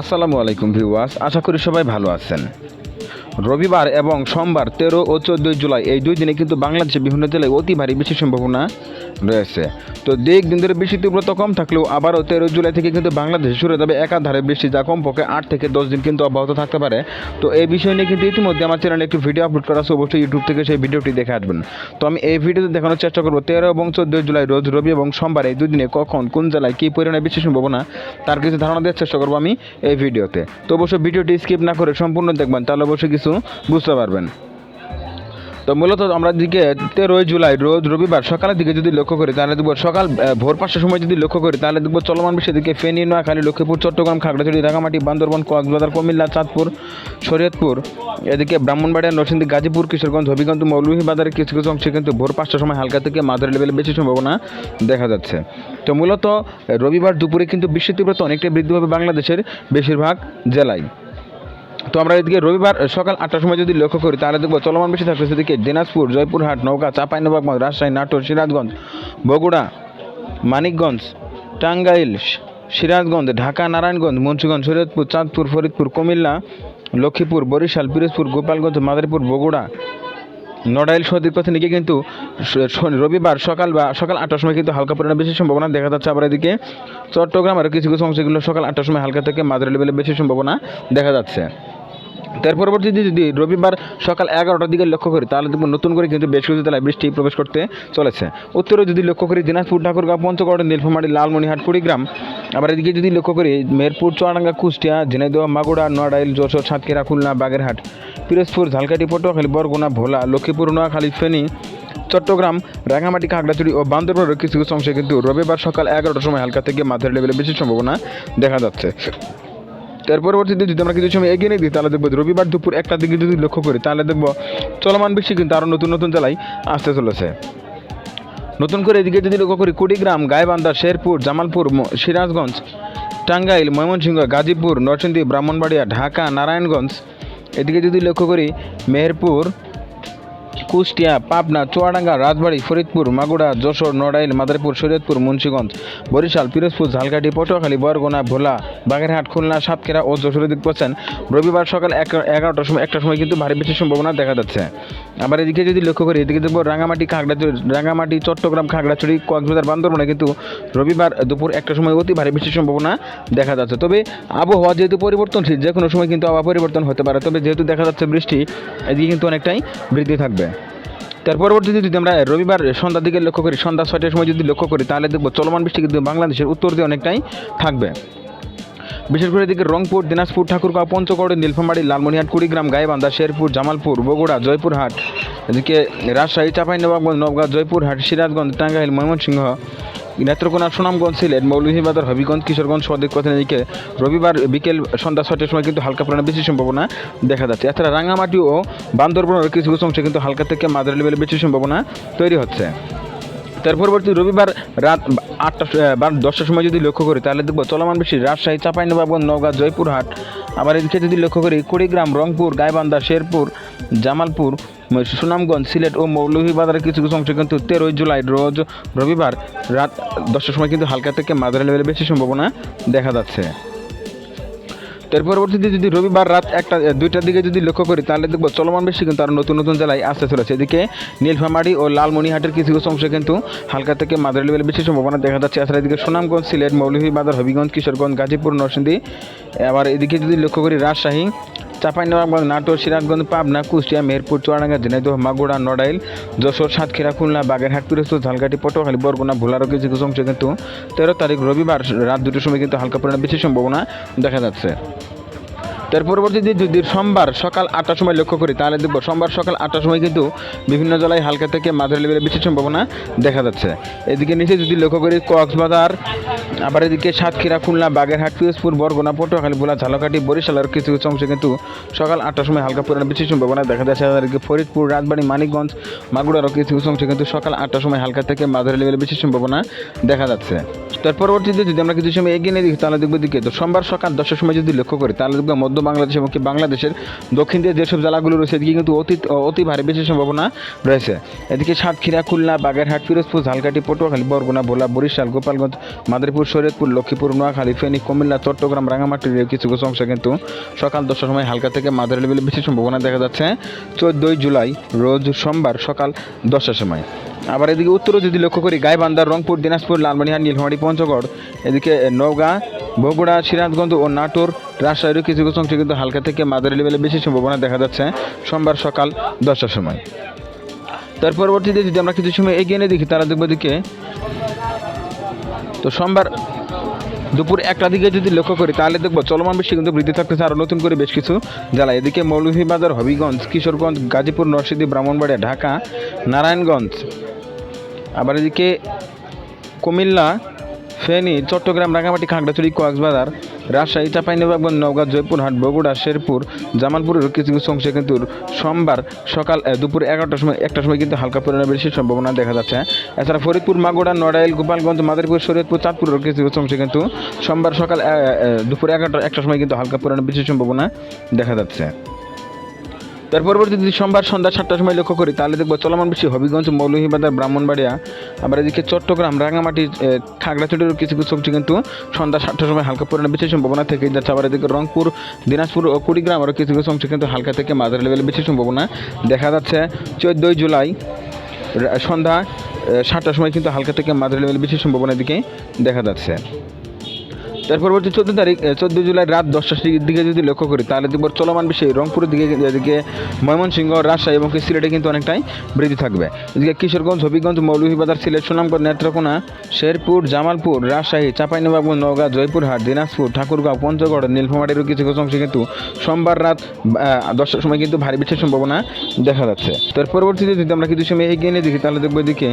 আসসালামু আলাইকুম ভিউয়ার্স, আশা করি সবাই ভালো আছেন। রবিবার এবং সোমবার তেরো ও চোদ্দোই জুলাই এই দুই দিনে কিন্তু বাংলাদেশে বিভিন্ন জেলায় অতি ভারী বেশি সম্ভাবনা রয়েছে। তো দিক দিন ধরে বৃষ্টির তীব্রতা কম থাকলেও আবারও তেরো জুলাই থেকে কিন্তু বাংলাদেশে শুরু যাবে একাধারে বৃষ্টি, যা কমপক্ষে আট থেকে দশ দিন কিন্তু অব্যাহত থাকতে পারে। তো এই বিষয় নিয়ে কিন্তু ইতিমধ্যে আমার চ্যানেলে একটি ভিডিও আপলোড করা আছে, অবশ্যই ইউটিউব থেকে সেই ভিডিওটি দেখে আসবেন। তো আমি এই ভিডিওতে দেখানোর চেষ্টা করব, তেরো এবং চোদ্দোই জুলাই, রোজ রবি এবং সোমবার এই দুদিনে কখন, কোন জেলায় কী পরিমাণে বৃষ্টির সম্ভাবনা, তার কিছু ধারণা দেওয়ার চেষ্টা করব আমি এই ভিডিওতে তো অবশ্যই ভিডিওটি স্কিপ না করে সম্পূর্ণ দেখবেন, তাহলে অবশ্যই কিছু বুঝতে পারবেন। তো মূলত আমরা দিকে তেরোই জুলাই, রোজ রবিবার সকালের দিকে যদি লক্ষ্য করি তাহলে দেখব সকাল ভোর পাঁচটার সময় যদি লক্ষ্য করি তাহলে দেখব চলমান বৃষ্টির দিকে ফেনী, নোয়াখালী, লক্ষ্মীপুর, চট্টগ্রাম, খাগড়াছড়ি রাঙামাটি বান্দরবান, কক্সবাজার, কুমিল্লা, চাঁদপুর, শরীয়তপুর, এদিকে ব্রাহ্মণবাড়িয়া, নরসিংদী, গাজীপুর, কিশোরগঞ্জ, হবিগঞ্জ মৌলভীবাজারের কিছু কিছু অংশে কিন্তু ভোর পাঁচটার সময় হালকা থেকে মাঝারি লেভেলে বেশি সম্ভাবনা দেখা যাচ্ছে। তো মূলত রবিবার দুপুরে কিন্তু বৃষ্টির তীব্রতা অনেকটাই বৃদ্ধি পাবে বাংলাদেশের বেশিরভাগ জেলায়। তো আমরা এদিকে রবিবার সকাল আটটার সময় যদি লক্ষ্য করি, তাহলে দেখব চলমান বেশি থাকবে সেদিকে দিনাজপুর, জয়পুরহাট নৌকা চাঁপাইনবাবগঞ্জ রাজশাহী, নাটোর, সিরাজগঞ্জ, বগুড়া, মানিকগঞ্জ, টাঙ্গাইল, সিরাজগঞ্জ, ঢাকা, নারায়ণগঞ্জ, মুন্সিগঞ্জ শরীয়তপুর চাঁদপুর, ফরিদপুর, কুমিল্লা, লক্ষ্মীপুর, বরিশাল, পিরোজপুর, গোপালগঞ্জ, মাদারীপুর, বগুড়া নড়াইল সদিক পথে নিকে কিন্তু রবিবার সকাল বা সকাল আটটার সময় কিন্তু হালকা পরিমাণে বেশি সম্ভাবনা দেখা যাচ্ছে। আবার এদিকে চট্টগ্রাম আর কিছু কিছু অংশগুলো সকাল আটটার সময় হালকা থেকে মাঝারি লেভেলে বেশি সম্ভাবনা দেখা যাচ্ছে। তার পরবর্তীতে যদি রবিবার সকাল এগারোটার দিকে লক্ষ্য করি, তাহলে দেখব নতুন করে কিন্তু বেশ কিছু জেলায় বৃষ্টি প্রবেশ করতে চলেছে। উত্তরে যদি লক্ষ্য করি, দিনাজপুর, ঠাকুরগাঁও, পঞ্চগড়, নীলফামারী লালমনিহাট কুড়িগ্রাম। আবার এদিকে যদি লক্ষ্য করি মেরপুর চুয়াডাঙ্গা, কুষ্টিয়া, ঝিনাইদহ মাগুড়া নোয়াডাইল যশোর, সাতক্ষীরা, খুলনা, বাগেরহাট, পিরোজপুর ঝালকাটি পটুয়াখালী, বরগুনা, ভোলা, লক্ষ্মীপুর, নোয়াখালী, ফেনী, চট্টগ্রাম রাঙামাটি খাগড়াছড়ি ও বান্দরবানের কিছু কিছু অংশে কিন্তু রবিবার সকাল এগারোটার সময় হালকা থেকে মাঝারি লেভেলে বেশি সম্ভাবনা দেখা যাচ্ছে। তার পরবর্তীতে যদি আমরা কিছু সময় এগিয়ে দিই, তাহলে দেখব রবিবার দুপুর একটার দিকে যদি লক্ষ্য করি, তাহলে দেখব চলমান বেশি কিন্তু আরও নতুন নতুন জেলায় আসতে চলেছে। নতুন করে এদিকে যদি লক্ষ্য করি, কুড়িগ্রাম, গাইবান্ধা, শেরপুর, জামালপুর সিরাজগঞ্জ, টাঙ্গাইল, ময়মনসিংহ, গাজীপুর, নরসিংদী, ব্রাহ্মণবাড়িয়া, ঢাকা, নারায়ণগঞ্জ। এদিকে যদি লক্ষ্য করি, মেহেরপুর কুষ্টিয়া, পাবনা, চুয়াডাঙ্গা, রাজবাড়ী, ফরিদপুর মাগুড়া যশোর, নড়াইল, মাদারীপুর, শরীয়তপুর, মুন্সিগঞ্জ, বরিশাল, পিরোজপুর, ঝালকাঠি, পটুয়াখালী, বরগুনা, ভোলা, বাগেরহাট, খুলনা, সাতক্ষীরা ও যশোরের দিক পাচ্ছেন রবিবার সকাল এগারোটার সময়, একটার সময় কিন্তু ভারী বৃষ্টির সম্ভাবনা দেখা যাচ্ছে। আবার এদিকে যদি লক্ষ্য করি, এদিকে দেখব রাঙামাটি, খাগড়াছড়ি, রাঙামাটি, চট্টগ্রাম, খাগড়াছড়ি, কক্সবাজার, বান্দরবনে কিন্তু রবিবার দুপুর একটার সময় অতি ভারী বৃষ্টির সম্ভাবনা দেখা যাচ্ছে। তবে আবহাওয়া যেহেতু পরিবর্তনশীল যে কোনো সময় কিন্তু আবহাওয়া পরিবর্তন হতে পারে। তবে যেহেতু দেখা যাচ্ছে বৃষ্টি, এদিকে কিন্তু অনেকটাই বৃদ্ধি থাকবে। তার পরবর্তীতে যদি আমরা রবিবার সন্ধ্যার দিকে লক্ষ্য করি, সন্ধ্যা ছয়টার সময় যদি লক্ষ্য করি, তাহলে দেখব চলমান বৃষ্টি কিন্তু বাংলাদেশের উত্তর দিয়ে অনেকটাই থাকবে। বিশেষ করে এদিকে রংপুর, দিনাজপুর, ঠাকুরগাঁও, পঞ্চগড়, নীলফামারী লালমনিহাট কুড়িগ্রাম, গাইবান্ধা, শেরপুর, জামালপুর, বগুড়া, জয়পুরহাট, এদিকে রাজশাহী, চাঁপাইনবাবগঞ্জ নবগাঁ জয়পুরহাট, সিরাজগঞ্জ, টাঙ্গাইল, ময়মনসিংহ নেত্রকোনা সুনামগঞ্জ সিলেট মৌলভীবাজার হবিগঞ্জ কিশোরগঞ্জ সদিক পথে এদিকে রবিবার বিকেল সন্ধ্যা ছয়টার সময় কিন্তু হালকা পরিমাণে বেশি সম্ভাবনা দেখা যাচ্ছে। এছাড়া রাঙামাটি ও বান্দরবনের কিছু কিছু অংশে কিন্তু হালকা থেকে মাদার লেভেলে বেশি সম্ভাবনা তৈরি হচ্ছে। তার পরবর্তী রবিবার রাত আটটা বা দশটার সময় যদি লক্ষ্য করি, তাহলে দেখব চলমান বেশি রাজশাহী, চাঁপাইনবাবগঞ্জ, নওগাঁ, জয়পুরহাট। আবার এদিকে যদি লক্ষ্য করি, কুড়িগ্রাম, রংপুর, গাইবান্ধা, শেরপুর, জামালপুর সুনামগঞ্জ, সিলেট ও মৌলভীবাজারের কিছু কিছু অংশে কিন্তু তেরোই জুলাই রোজ রবিবার রাত দশটার সময় কিন্তু হালকা থেকে মাঝারি লেভেলে বেশি সম্ভাবনা দেখা যাচ্ছে। তার পরবর্তীতে যদি রবিবার রাত একটা দুইটার দিকে যদি লক্ষ্য করি, তাহলে দেখব চলমান বেশি কিন্তু আরও নতুন নতুন জেলায় আসতে চলেছে। এদিকে নীলফামারি ও লালমনিহাটের কিছু কিছু অংশে কিন্তু হালকা থেকে মাঝারি লেভেলের বেশি সম্ভাবনা দেখা যাচ্ছে। এছাড়া এদিকে সুনামগঞ্জ, সিলেট, মৌলভীবাজার, হবিগঞ্জ, কিশোরগঞ্জ, গাজীপুর, নরসিংদী। আবার এদিকে যদি লক্ষ্য করি, রাজশাহী চাঁপাইনবাবগঞ্জ নাটোর, সিরাজগঞ্জ, পাবনা, কুষ্টিয়া মেহেরপুর চুয়াডাঙ্গা ঝিনাইদহ মাগুড়া নড়াইল, যশোর, সাতক্ষীরা, খুলনা, বাগেরহাট পিরোজপুর ঝালকাঠি, পটুয়াখালী, বরগুনা ভোলারও কিছু কিছু অংশে কিন্তু তেরো তারিখ রবিবার রাত দুটোর সময় কিন্তু হালকা পরিমাণে বেশি সম্ভাবনা দেখা যাচ্ছে। তার পরবর্তীতে যদি সোমবার সকাল আটটার সময় লক্ষ্য করি, তাহলে দেখব সোমবার সকাল আটটার সময় কিন্তু বিভিন্ন জেলায় হালকা থেকে মাঝারি লেভেলে বেশি সম্ভাবনা দেখা যাচ্ছে। এদিকে নিচে যদি লক্ষ্য করি, কক্সবাজার আবার এদিকে সাতক্ষীরা, খুলনা, বাগেরহাট, পিরোজপুর, বরগুনা, পটুয়াখালী, ভোলা, ঝালকাঠি বরিশালের কিছু কিছু অংশে কিন্তু সকাল আটটার সময় হালকা পরিমাণে বেশি সম্ভাবনা দেখা যাচ্ছে। এদিকে ফরিদপুর, রাজবাড়ী, মানিকগঞ্জ মাগুড়ারও কিছু কিছু অংশে কিন্তু সকাল আটটার সময় হালকা থেকে মাঝারি লেভেলে বেশি সম্ভাবনা দেখা যাচ্ছে। তার পরবর্তীতে যদি আমরা কিছু সময় এগিয়ে নিয়ে দেখি, তাহলে দেখব দিকে তো সোমবার সকাল দশটার সময় যদি লক্ষ্য করি, তাহলে দেখব মধ্য বাংলাদেশ এবং বাংলাদেশের দক্ষিণ দিয়ে যেসব জেলাগুলো রয়েছে, এদিকে কিন্তু অতি অতি ভারী বেশি সম্ভাবনা রয়েছে। এদিকে সাতক্ষীরা, খুলনা, বাগেরহাট, পিরোজপুর, ঝালকাঠি, পটুয়াখালী, বরগুনা, ভোলা, বরিশাল, গোপালগঞ্জ, মাদারীপুর শরীয়তপুর, লক্ষ্মীপুর, নোয়াখালী, ফেনী, কুমিল্লা, চট্টগ্রাম রাঙামাটির কিছু কিছু অংশে কিন্তু সকাল দশটার সময় হালকা থেকে মাঝারি লেভেলে বেশি সম্ভাবনা দেখা যাচ্ছে। চোদ্দোই জুলাই, রোজ সোমবার সকাল দশটার সময়। আবার এদিকে উত্তরে যদি লক্ষ্য করি গাইবান্ধা রংপুর, দিনাজপুর লালমনিহাট নীলফামারী, পঞ্চগড়, এদিকে নওগাঁ, বগুড়া, সিরাজগঞ্জ ও নাটোর রাজশাহীর কিছু কিছু অংশে কিন্তু হালকা থেকে মাঝারি লেভেলে বেশি সম্ভাবনা দেখা যাচ্ছে সোমবার সকাল দশটার সময়। তার পরবর্তীতে যদি আমরা কিছু সময় এগিয়ে নিয়ে দেখি তারা দেখব দিকে তো সোমবার দুপুর একটা দিকে যদি লক্ষ্য করি, তাহলে দেখব চলমান বৃষ্টি কিন্তু বৃদ্ধি থাকতেছে আরও নতুন করে বেশ কিছু জেলা এদিকে মৌলভীবাজার, হবিগঞ্জ, কিশোরগঞ্জ, গাজীপুর, নরসিংদী, ব্রাহ্মণবাড়িয়া, ঢাকা, নারায়ণগঞ্জ। আবার এদিকে কুমিল্লা, ফেনী, চট্টগ্রাম রাঙামাটি খাগড়াছড়ি, কক্সবাজার রাজশাহী, চাঁপাইনবাবগঞ্জ, নওগাঁ, জয়পুরহাট, বগুড়া, শেরপুর, জামালপুরের কিছু কিছু অংশে কিন্তু সোমবার সকাল দুপুর এগারোটার সময়, একটার সময় কিন্তু হালকা পরিমাণে বেশি সম্ভাবনা দেখা যাচ্ছে। এছাড়া ফরিদপুর মাগুড়া নড়াইল, গোপালগঞ্জ, মাদারীপুর, শরীয়তপুর, চাঁদপুরের কিছু কিছু অংশে কিন্তু সোমবার সকাল দুপুর এগারোটা একটার সময় কিন্তু হালকা পরিমাণে বেশি সম্ভাবনা দেখা যাচ্ছে। তার পরবর্তী যদি সোমবার সন্ধ্যা সাতটার সময় লক্ষ্য করি, তাহলে দেখব চলমান বেশি হবিগঞ্জ, মৌলভীবাজার, ব্রাহ্মণবাড়িয়া, আবার এদিকে চট্টগ্রাম রাঙামাটি খাগড়াছড়ির কিছু কিছু অংশে কিন্তু সন্ধ্যা সাতটার সময় হালকা পরিমাণে বেশি সম্ভাবনা থেকে। যাচ্ছে আবার এদিকে রংপুর, দিনাজপুর ও কুড়িগ্রাম আরও কিছু কিছু অংশে কিন্তু হালকা থেকে মাঝারি লেভেলে বেশি সম্ভাবনা দেখা যাচ্ছে। চোদ্দোই জুলাই সন্ধ্যা সাতটার সময় কিন্তু হালকা থেকে মাঝারি লেভেলে বেশি সম্ভাবনার দিকে দেখা যাচ্ছে। তার পরবর্তী চোদ্দ তারিখ চোদ্দ জুলাই রাত দশটার দিকে যদি লক্ষ্য করি, তাহলে দেখব চলমান বেশি রংপুরের দিকে এদিকে ময়মনসিংহ, রাজশাহী এবং সিলেটে কিন্তু অনেকটাই বৃদ্ধি থাকবে। এদিকে কিশোরগঞ্জ, হবিগঞ্জ, মৌলভীবাজার, সিলেট, সুনামগঞ্জ, নেত্রকোনা, শেরপুর, জামালপুর, রাজশাহী, চাঁপাইনবাবগঞ্জ, নওগাঁ, জয়পুরহাট, দিনাজপুর, ঠাকুরগাঁও, পঞ্চগড়, নীলফামারীর কিছু কিছু অংশে কিন্তু সোমবার রাত দশটার সময় কিন্তু ভারী বৃষ্টির সম্ভাবনা দেখা যাচ্ছে। তার পরবর্তীতে যদি আমরা কিছু সময় এগিয়ে নিয়ে দেখি, তাহলে দেখব এদিকে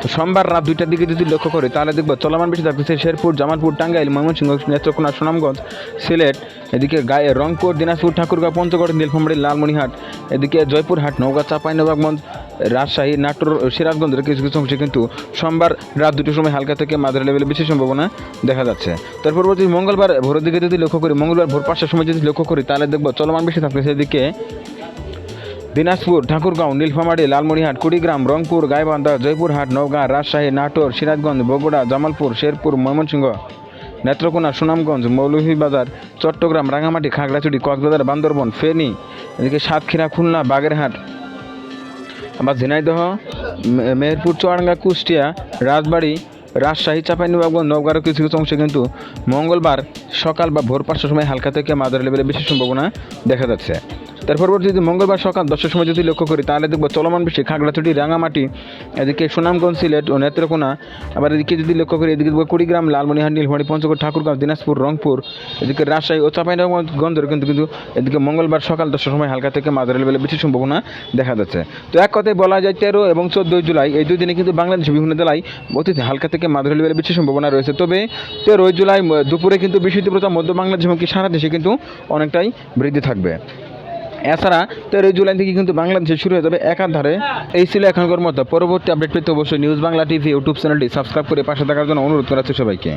তো সোমবার রাত দুইটার দিকে যদি লক্ষ্য করি, তাহলে দেখব চলমান বেশি থাকতেছে শেরপুর, জামালপুর, টাঙ্গাইল, ময়মনসিংহ, নেত্রকোনা, সুনামগঞ্জ, সিলেট, এদিকে গায়ে রংপুর, দিনাজপুর, ঠাকুরগাঁও, পঞ্চগড়, নীলফামারী লালমনিহাট এদিকে জয়পুরহাট, নওগাঁ, চাঁপাইনবাবগঞ্জ, রাজশাহী, নাটোর সিরাজগঞ্জের কিছু কিছু অংশে কিন্তু সোমবার রাত দুটোর সময় হালকা থেকে মাঝারি লেভেলে বেশি সম্ভাবনা দেখা যাচ্ছে। তার পরবর্তী মঙ্গলবার ভোরের দিকে যদি লক্ষ্য করি, মঙ্গলবার ভোর পাঁচটার সময় যদি লক্ষ্য করি, তাহলে দেখব চলমান বেশি থাকতেছে এদিকে দিনাজপুর, ঠাকুরগাঁও, নীলফামারী লালমনিহাট কুড়িগ্রাম, রংপুর, গাইবান্ধা, জয়পুরহাট, নওগাঁ, রাজশাহী, নাটোর, সিরাজগঞ্জ, বগুড়া, জামালপুর, শেরপুর, ময়মনসিংহ, নেত্রকোনা, সুনামগঞ্জ, মৌলভীবাজার, চট্টগ্রাম রাঙামাটি খাগড়াছড়ি, কক্সবাজার, বান্দরবন, ফেনী, এদিকে সাতক্ষীরা, খুলনা, বাগেরহাট। আবার ঝিনাইদহ মেহেরপুর, চুয়াডাঙ্গা, কুষ্টিয়া, রাজবাড়ি, রাজশাহী, চাঁপাইনবাবগঞ্জ, নওগাঁর কিছু কিছু অংশে কিন্তু মঙ্গলবার সকাল বা ভোর পাঁচটার সময় হালকা থেকে মাঝারি লেভেলে বেশি সম্ভাবনা দেখা যাচ্ছে। তার পরবর্তী যদি মঙ্গলবার সকাল দশটার সময় যদি লক্ষ্য করি, তাহলে দেখব চলমান বৃষ্টি খাগড়াছড়ি রাঙামাটি এদিকে সুনামগঞ্জ, সিলেট ও নেত্রকোনা। আবার এদিকে যদি লক্ষ্য করি, এদিকে দেখব কুড়িগ্রাম লালমনিহাট নীলফামারী, পঞ্চগড়, ঠাকুরগাঁও, দিনাজপুর, রংপুর, এদিকে রাজশাহী ও চাঁপাইনবাবগঞ্জের কিন্তু কিন্তু এদিকে মঙ্গলবার সকাল দশটার সময় হালকা থেকে মাঝারি লেভেলে বেশি সম্ভাবনা দেখা যাচ্ছে। তো এক কথায় বলা যায়, তেরো এবং চোদ্দোই জুলাই এই দুই দিনে কিন্তু বাংলাদেশের বিভিন্ন জেলায় অতি হালকা থেকে মাঝারি লেভেলে বেশি সম্ভাবনা রয়েছে। তবে তেরোই জুলাই দুপুরে কিন্তু বৃষ্টি তীব্রতা মধ্য বাংলাদেশ এবং কি সারা দেশে কিন্তু অনেকটাই বৃদ্ধি থাকবে। এছাড়া তেরোই জুলাই থেকে কিন্তু বাংলাদেশে শুরু হয়ে যাবে একাধারে। এই ছিল এখনকার মতো। পরবর্তী আপডেট পেতে অবশ্যই নিউজ বাংলা টিভি ইউটিউব চ্যানেলটি সাবস্ক্রাইব করে পাশে থাকার জন্য অনুরোধ করা সবাইকে।